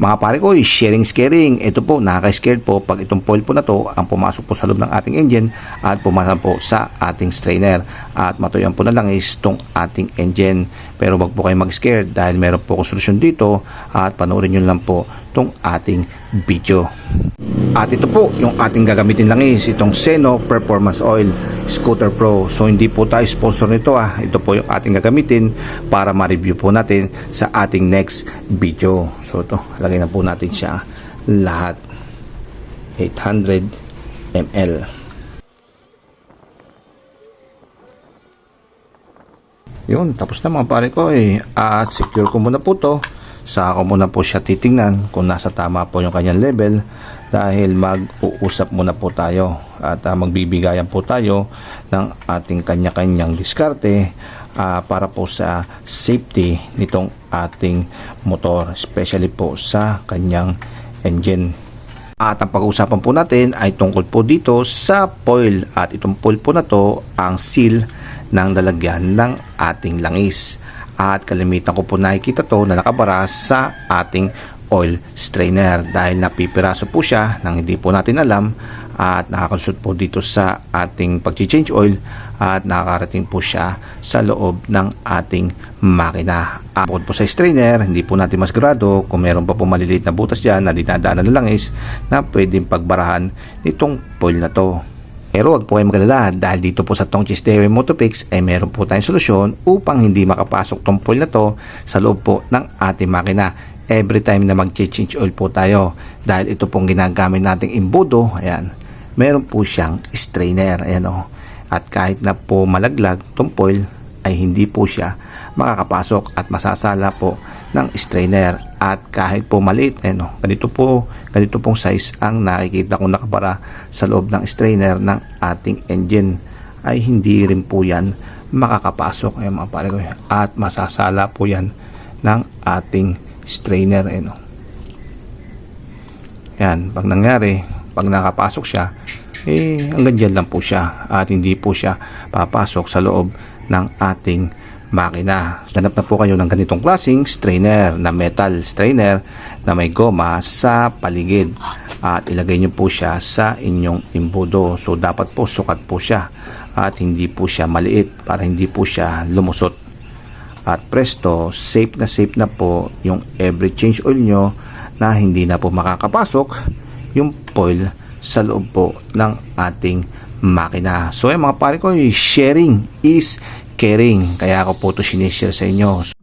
Mga pare ko, sharing scaring. Ito po, nakaka-scared po pag itong foil po na to ang pumasok po sa loob ng ating engine at pumasok po sa ating strainer. At matuyan po na lang is itong ating engine. Pero wag po kayo mag-scared dahil meron po akong solusyon dito at panoorin nyo lang po itong ating video. At ito po, yung ating gagamitin lang is itong Seno Performance Oil Scooter Pro. So hindi po tayo sponsor nito ah. Ito po yung ating gagamitin para ma-review po natin sa ating next video. So ito, lagay na po natin siya lahat. 800 ml. Yun, tapos na mga pare ko eh. At secure ko muna po to. Saka ko muna po siya titingnan kung nasa tama po yung kanyang level dahil mag-uusap muna po tayo at ah, magbibigayan po tayo ng ating kanya-kanyang diskarte ah, para po sa safety nitong ating motor especially po sa kanyang engine. At ang pag-uusapan po natin ay tungkol po dito sa foil at itong foil po na to ang seal ng lalagyan ng ating langis. At kalimitan ko po nakikita to na nakabara sa ating oil strainer dahil napipiraso po siya nang hindi po natin alam at nakakonsult po dito sa ating pag-change oil at nakakarating po siya sa loob ng ating makina. Ah, Bukod po sa strainer, hindi po natin mas grado kung meron pa po maliliit na butas dyan na dinadaanan na langis na pwedeng pagbarahan nitong foil na to. Pero wag po kayo magalala dahil dito po sa Tongchi Stereo Motopix ay meron po tayong solusyon upang hindi makapasok tong na to sa loob po ng ating makina. Every time na mag-change oil po tayo dahil ito pong ginagamit nating imbudo ayan meron po siyang strainer ayan o at kahit na po malaglag tong ay hindi po siya makakapasok at masasala po ng strainer at kahit po maliit ayan o ganito po ganito pong size ang nakikita kong nakabara sa loob ng strainer ng ating engine. Ay hindi rin po yan makakapasok ayan mga pare ko. At masasala po yan ng ating strainer eh, no? yan pag nangyari pag nakapasok siya eh hanggang dyan lang po siya. At hindi po siya papasok sa loob ng ating makina. Hanap na po kayo ng ganitong klaseng strainer na metal strainer na may goma sa paligid. At ilagay nyo po siya sa inyong imbudo. So dapat po sukat po siya. At hindi po siya maliit para hindi po siya lumusot. At presto, safe na safe na po yung every change oil nyo na hindi na po makakapasok yung foil sa loob po ng ating makina. So yung mga pare ko, sharing is caring. Kaya ako po ito sinishare sa inyo.